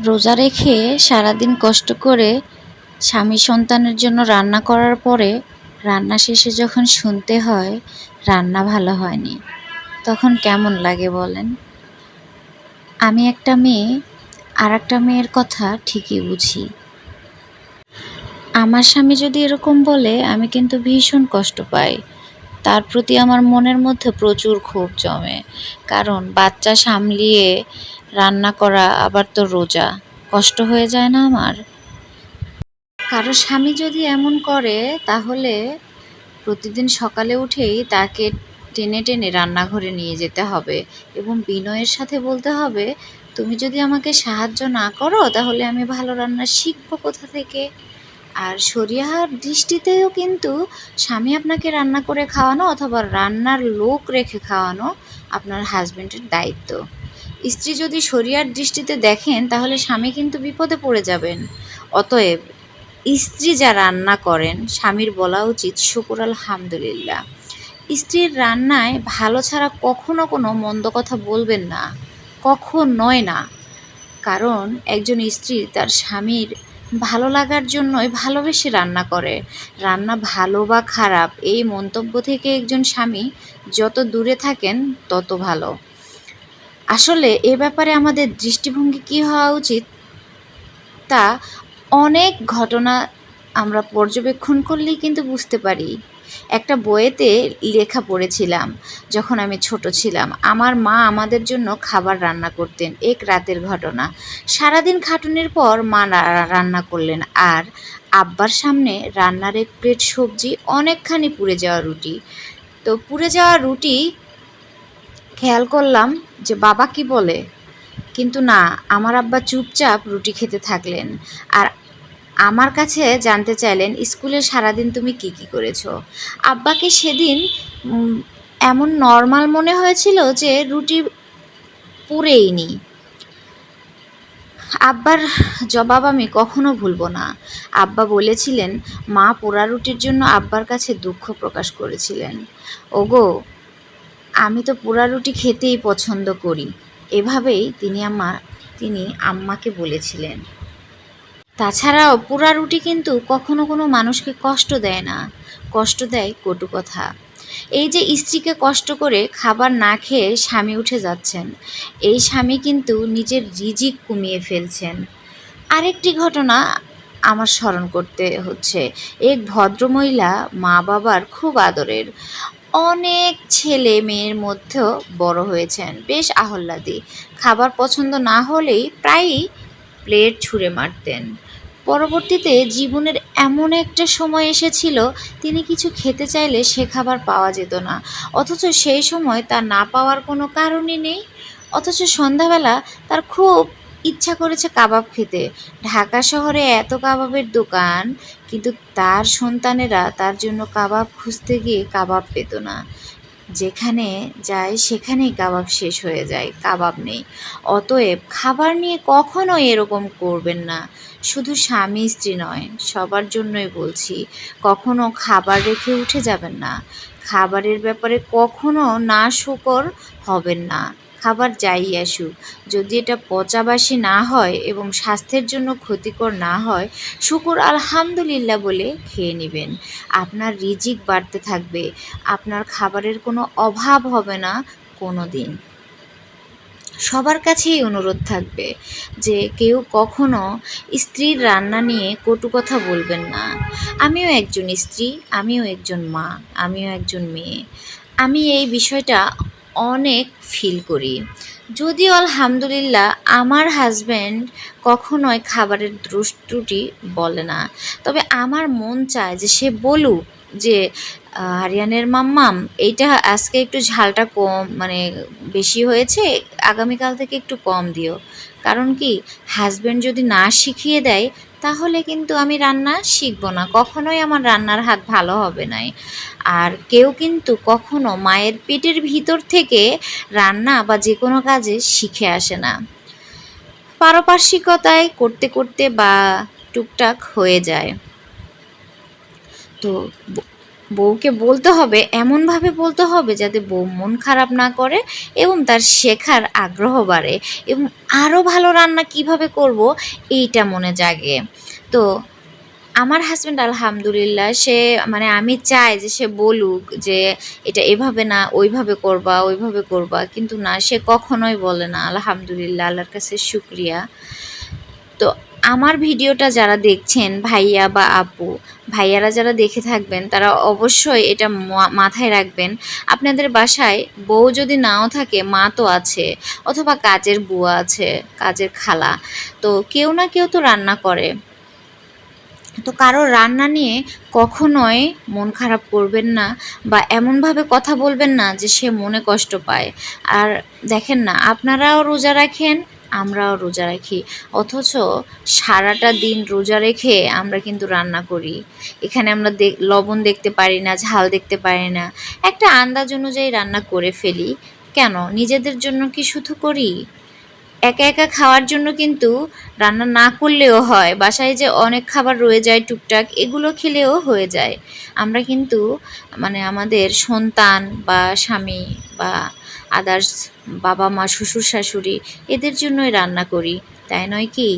রোজা রেখে সারাদিন কষ্ট করে স্বামী সন্তানের জন্য রান্না করার পরে রান্না শেষে যখন শুনতে হয় রান্না ভালো হয়নি, তখন কেমন লাগে বলেন? আমি একটা মেয়ে আর একটা মেয়ের কথা ঠিকই বুঝি। আমার স্বামী যদি এরকম বলে, আমি কিন্তু ভীষণ কষ্ট পাই। তার প্রতি আমার মনের মধ্যে প্রচুর ক্ষোভ জমে। কারণ বাচ্চা সামলিয়ে রান্না করা আবার তো রোজা। কষ্ট হয়ে যায় না আমার? কারও স্বামী যদি এমন করে, তাহলে প্রতিদিন সকালে উঠেই তাকে টেনে টেনে রান্নাঘরে নিয়ে যেতে হবে এবং বিনয়ের সাথে বলতে হবে, তুমি যদি আমাকে সাহায্য না করো, তাহলে আমি ভালো রান্না শিখব কোথা থেকে? আর শরিয়াহার দৃষ্টিতেও কিন্তু স্বামী আপনাকে রান্না করে খাওয়ানো অথবা রান্নার লোক রেখে খাওয়ানো আপনার হাজব্যান্ডের দায়িত্ব। স্ত্রী যদি শরিয়ার দৃষ্টিতে দেখেন, তাহলে স্বামী কিন্তু বিপদে পড়ে যাবেন। অতএব স্ত্রী যা রান্না করেন, স্বামীর বলা উচিত, শুকুর আলহামদুলিল্লাহ। স্ত্রীর রান্নায় ভালো ছাড়া কখনো কোনো মন্দ কথা বলবেন না কখন নয় না। কারণ একজন স্ত্রী তার স্বামীর ভালো লাগার জন্যই ভালোবেসে রান্না করে। রান্না ভালো বা খারাপ, এই মন্তব্য থেকে একজন স্বামী যত দূরে থাকেন তত ভালো। আসলে এ ব্যাপারে আমাদের দৃষ্টিভঙ্গি কী হওয়া উচিত? তা অনেক ঘটনা আমরা পর্যবেক্ষণ করলেই কিন্তু বুঝতে পারি। একটা বইয়েতে লেখা পড়েছিলাম যখন আমি ছোট ছিলাম। আমার মা আমাদের জন্য খাবার রান্না করতেন, এক রাতের ঘটনা। সারাদিন খাটুনির পর মা রান্না করলেন আর আব্বার সামনে রান্নার এক প্লেট সবজি অনেকখানি পুড়ে যাওয়া রুটি। তো পুড়ে যাওয়া রুটি খেয়াল করলাম যে বাবা কি বলে? কিন্তু না, আমার আব্বা চুপচাপ রুটি খেতে থাকলেন আর আমার কাছে জানতে চাইলেন, স্কুলে সারাদিন তুমি কি কি করেছ? আব্বাকে সেদিন এমন নর্মাল মনে হয়েছিল যে রুটি পুড়েই নি আব্বার জবাব আমি কখনো ভুলবো না। আব্বা বলেছিলেন, মা পোড়া রুটির জন্য আব্বার কাছে দুঃখ প্রকাশ করেছিলেন। ওগো, আমি তো পোড়া রুটি খেতেই পছন্দ করি। এভাবেই তিনি আমার, তিনি আম্মাকে বলেছিলেন। তাছাড়াও পোড়া রুটি কিন্তু কখনো কোনো মানুষকে কষ্ট দেয় না। কষ্ট দেয় কটু কথা। এই যে স্ত্রীকে কষ্ট করে খাবার না খেয়ে স্বামী উঠে যাচ্ছেন, এই স্বামী কিন্তু নিজের রিজিক কমিয়ে ফেলছেন। আরেকটি ঘটনা আমার স্মরণ করতে হচ্ছে। এক ভদ্রমহিলা মা বাবার খুব আদরের। অনেক ছেলে মেয়ের মধ্যেও বড় হয়েছেন, বেশ আহ্লাদি। খাবার পছন্দ না হলেই প্রায়ই প্লেট ছুঁড়ে মারতেন। পরবর্তীতে জীবনের এমন একটা সময় এসেছিল, তিনি কিছু খেতে চাইলে সে খাবার পাওয়া যেত না। অথচ সেই সময় তার না পাওয়ার কোনো কারণই নেই। অথচ সন্ধ্যাবেলা তার খুব ইচ্ছা করেছে কাবাব খেতে। ঢাকা শহরে এত কাবাবের দোকান, কিন্তু তার সন্তানেরা তার জন্য কাবাব খুঁজতে গিয়ে কাবাব পেত না। যেখানে যায়, সেখানেই কাবাব শেষ হয়ে যায়, কাবাব নেই। অতএব খাবার নিয়ে কখনো এরকম করবেন না। শুধু স্বামী স্ত্রী নয়, সবার জন্যই বলছি, কখনো খাবার রেখে উঠে যাবেন না। খাবারের ব্যাপারে কখনো না শুকর হবেন না। খাবার যাই আসুক। যদি এটা পচাবাসি না হয় এবং স্বাস্থ্যের জন্য ক্ষতিকর না হয়, শুকুর আলহামদুলিল্লাহ বলে খেয়ে নেবেন। আপনার রিজিক বাড়তে থাকবে। আপনার খাবারের কোনো অভাব হবে না কোনো দিন সবার কাছেই অনুরোধ থাকবে যে কেউ কখনো স্ত্রীর রান্না নিয়ে কটু কথা বলবেন না। আমিও একজন স্ত্রী, আমিও একজন মা, আমিও একজন মেয়ে। আমি এই বিষয়টা অনেক ফিল করি। যদিও আলহামদুলিল্লাহ আমার হাজব্যান্ড কখনোই খাবারের দ্রুষ্টুটি বলে না। তবে আমার মন চায় যে সে বলুক যে আহ, আরিয়ানের মাম্মাম এইটা আজকে একটু ঝালটা কম মানে বেশি হয়েছে আগামীকাল থেকে একটু কম দিও। কারণ কি হাজব্যান্ড যদি না শিখিয়ে দেয় তাহলে কিন্তু আমি রান্না শিখব না কখনোই আমার রান্নার হাত ভালো হবে নাই। আর কেউ কিন্তু কখনো মায়ের পেটের ভিতর থেকে রান্না বা যে কোনো কাজে শিখে আসে না। পারপার্শ্বিকতায় করতে করতে বা টুকটাক হয়ে যায়। তো বউকে বলতে হবে, এমনভাবে বলতে হবে যাতে বউ মন খারাপ না করে এবং তার শেখার আগ্রহ বাড়ে এবং আরও ভালো রান্না কীভাবে করব এইটা মনে জাগে। তো আমার হাজব্যান্ড আলহামদুলিল্লাহ, সে মানে আমি চাই যে সে বলুক যে এটা এভাবে না, ওইভাবে করবা ওইভাবে করবা, কিন্তু না, সে কখনোই বলে না। আলহামদুলিল্লাহ, আল্লাহর কাছে শুক্রিয়া। তো আমার ভিডিওটা যারা দেখছেন, ভাইয়া বা আপু ভাইয়ারা যারা দেখে থাকবেন, তারা অবশ্যই এটা মাথায় রাখবেন। আপনাদের বাসায় বউ যদি নাও থাকে, মা তো আছে, অথবা কাজের বুয়া আছে, কাজের খালা, তো কেউ না কেউ তো রান্না করে। তো কারও রান্না নিয়ে কখনোই মন খারাপ করবেন না বা এমনভাবে কথা বলবেন না যে সে মনে কষ্ট পায়। আর দেখেন না, আপনারাও রোজা রাখেন আমরাও রোজা রাখি। অথচ সারাটা দিন রোজা রেখে আমরা কিন্তু রান্না করি। এখানে আমরা লবণ দেখতে পারি না, ঝাল দেখতে পারি না। একটা আন্দাজ অনুযায়ী রান্না করে ফেলি। কেন? নিজেদের জন্য কি শুধু করি? একা একা খাওয়ার জন্য কিন্তু রান্না না করলেও হয়। বাসায় যে অনেক খাবার রয়ে যায় টুকটাক, এগুলো খেলেও হয়ে যায়। আমরা কিন্তু মানে আমাদের সন্তান বা স্বামী বা আদার্স বাবা মা শ্বশুর শাশুড়ি এদের জন্যই রান্না করি তাই নয় কি?